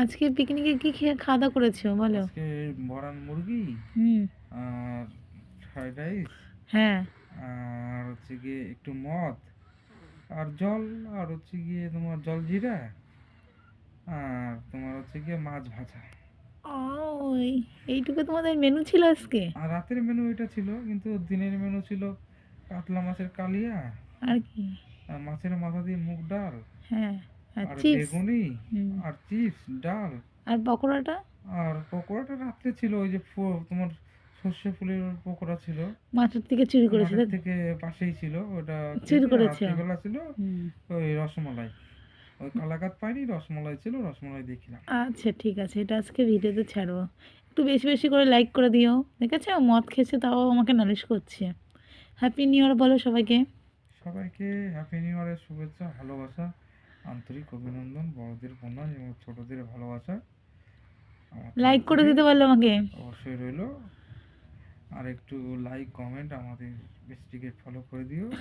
আজকে পিকনিকে কি খেয়ে খাওয়া দাওয়া করেছ? বলো। আজকে বরান মুরগি হুম। আর ফ্রাইড রাইস হ্যাঁ। আর হচ্ছে গিয়ে একটু মদ আর জল আর হচ্ছে গিয়ে তোমার জল জিরা আর তোমার হচ্ছে গিয়ে মাছ ভাজা। ওই এইটুকু তোমাদের মেনু ছিল আজকে? আর রাতের মেনু এটা ছিল কিন্তু দিনের মেনু ছিল কাতলা মাছের কালিয়া আর কি? আর মাছের মাথা দিয়ে মুগ ডাল। হ্যাঁ। আর চিপস। বেগুনি আর চিপস ডাল। আর পকোড়াটা? আর পকোড়াটা রাত্রে ছিল ওই যে তোমার সর্ষে ফুলের পকোড়া ছিল। মাঠের থেকে চুরি করেছিল থেকে পাশেই ছিল ওটা চুরি? ছিল ওই রসমালাই। ওই কালাকাত পাইনি রসমালাই ছিল রসমালাই দেখিলাম আচ্ছা ঠিক আছে এটা আজকে ভিডিওতে ছাড়বো। একটু বেশি বেশি করে লাইক করে দিও দেখেছ মদ খেয়েছে তাও আমাকে নালিশ করছে। হ্যাপি নিউ ইয়ার বলো সবাইকে। সবাইকে হ্যাপি নিউ ইয়ারের শুভেচ্ছা ভালোবাসা। আন্তরিক অভিনন্দন বড়দের প্রণাম এবং ছোটদের ভালোবাসা। লাইক করে দিতে পারলে আমাকে। অবশ্যই রইল। আর একটু লাইক কমেন্ট আমাদের পেজটিকে ফলো করে দিও।